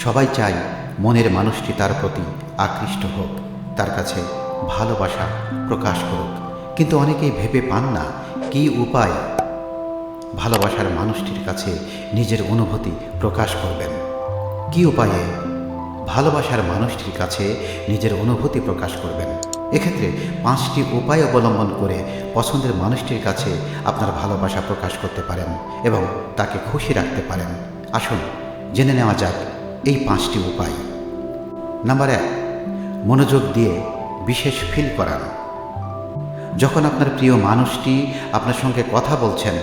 সবাই চায় মনের মানুষটি তার প্রতি আকৃষ্ট হোক, তার কাছে ভালোবাসা প্রকাশ করুক। কিন্তু অনেকেই ভেবে পান না কী উপায় ভালোবাসার মানুষটির কাছে নিজের অনুভূতি প্রকাশ করবেন। কী উপায়ে ভালোবাসার মানুষটির কাছে নিজের অনুভূতি প্রকাশ করবেন? এক্ষেত্রে পাঁচটি উপায় অবলম্বন করে পছন্দের মানুষটির কাছে আপনার ভালোবাসা প্রকাশ করতে পারেন এবং তাকে খুশি রাখতে পারেন। আসুন, জেনে নেওয়া যাক এই পাঁচটি উপায়। নাম্বার এক, মনোযোগ দিয়ে বিশেষ ফিল করান। যখন আপনার প্রিয় মানুষটি আপনার সঙ্গে কথা বলছেন,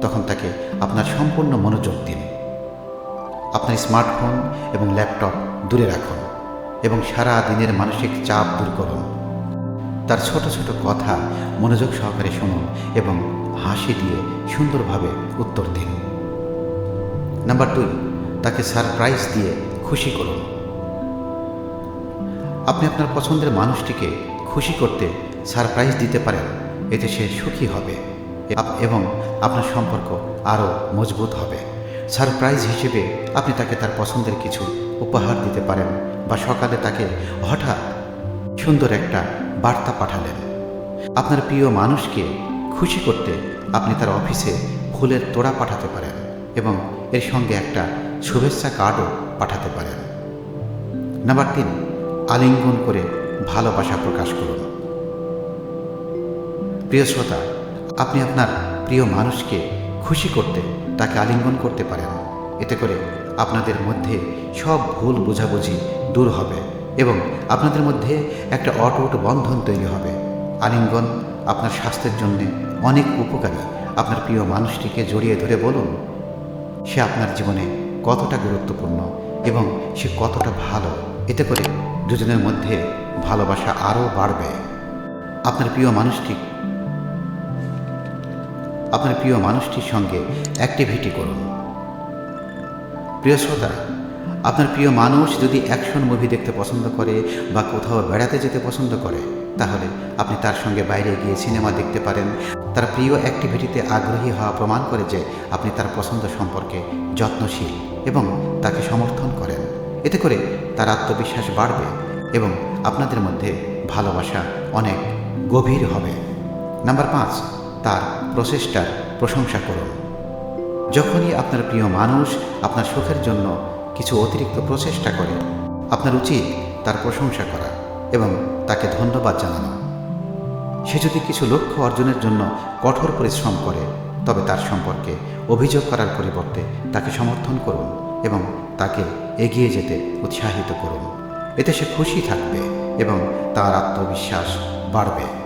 তখন তাকে আপনার সম্পূর্ণ মনোযোগ দিন। আপনার স্মার্টফোন এবং ল্যাপটপ দূরে রাখুন এবং সারা দিনের মানসিক চাপ দূর করুন। তার ছোট ছোট কথা মনোযোগ সহকারে শুনুন এবং হাসি দিয়ে সুন্দরভাবে উত্তর দিন। নাম্বার দুই তাকে সারপ্রাইজ দিয়ে খুশি করুন। আপনি আপনার পছন্দের মানুষটিকে খুশি করতে সারপ্রাইজ দিতে পারেন, এতে সে সুখী হবে এবং আপনার সম্পর্ক আরও মজবুত হবে। সারপ্রাইজ হিসেবে আপনি তাকে তার পছন্দের কিছু উপহার দিতে পারেন বা সকালে তাকে হঠাৎ সুন্দর একটা বার্তা পাঠালেন। আপনার প্রিয় মানুষকে খুশি করতে আপনি তার অফিসে ফুলের তোড়া পাঠাতে পারেন এবং এর সঙ্গে একটা শুভেচ্ছা কার্ডও পাঠাতে পারেন। নাম্বার তিন, আলিঙ্গন করে ভালোবাসা প্রকাশ করুন। প্রিয় শ্রোতা, আপনি আপনার প্রিয় মানুষকে খুশি করতে তাকে আলিঙ্গন করতে পারেন। এতে করে আপনাদের মধ্যে সব ভুল বোঝাবুঝি দূর হবে এবং আপনাদের মধ্যে একটা অটুট বন্ধন তৈরি হবে। আলিঙ্গন আপনার স্বাস্থ্যের জন্য অনেক উপকারী। আপনার প্রিয় মানুষটিকে জড়িয়ে ধরে বলুন সে আপনার জীবনে কতটা গুরুত্বপূর্ণ এবং সে কতটা ভালো, এতে করে দুজনের মধ্যে ভালোবাসা আরও বাড়বে। আপনার প্রিয় মানুষটি, আপনার প্রিয় মানুষটির সঙ্গে অ্যাক্টিভিটি করুন। প্রিয় শ্রোতা, আপনার প্রিয় মানুষ যদি অ্যাকশন মুভি দেখতে পছন্দ করে বা কোথাও বেড়াতে যেতে পছন্দ করে তাহলে আপনি তার সঙ্গে বাইরে গিয়ে সিনেমা দেখতে পারেন। তার প্রিয় অ্যাক্টিভিটিতে আগ্রহী হওয়া প্রমাণ করে যে আপনি তার পছন্দ সম্পর্কে যত্নশীল এবং তাকে সমর্থন করেন। এতে করে তার আত্মবিশ্বাস বাড়বে এবং আপনাদের মধ্যে ভালোবাসা অনেক গভীর হবে। নাম্বার পাঁচ, তার প্রচেষ্টার প্রশংসা করুন। যখনই আপনার প্রিয় মানুষ আপনার সুখের জন্য কিছু অতিরিক্ত প্রচেষ্টা করে, আপনার উচিত তার প্রশংসা করা এবং তাকে ধন্যবাদ জানানো। সে যদি কিছু লক্ষ্য অর্জনের জন্য কঠোর পরিশ্রম করে, তবে তার সম্পর্কে অভিযোগ করার পরিবর্তে তাকে সমর্থন করুন এবং তাকে এগিয়ে যেতে উৎসাহিত করুন। এতে সে খুশি থাকবে এবং তার আত্মবিশ্বাস বাড়বে।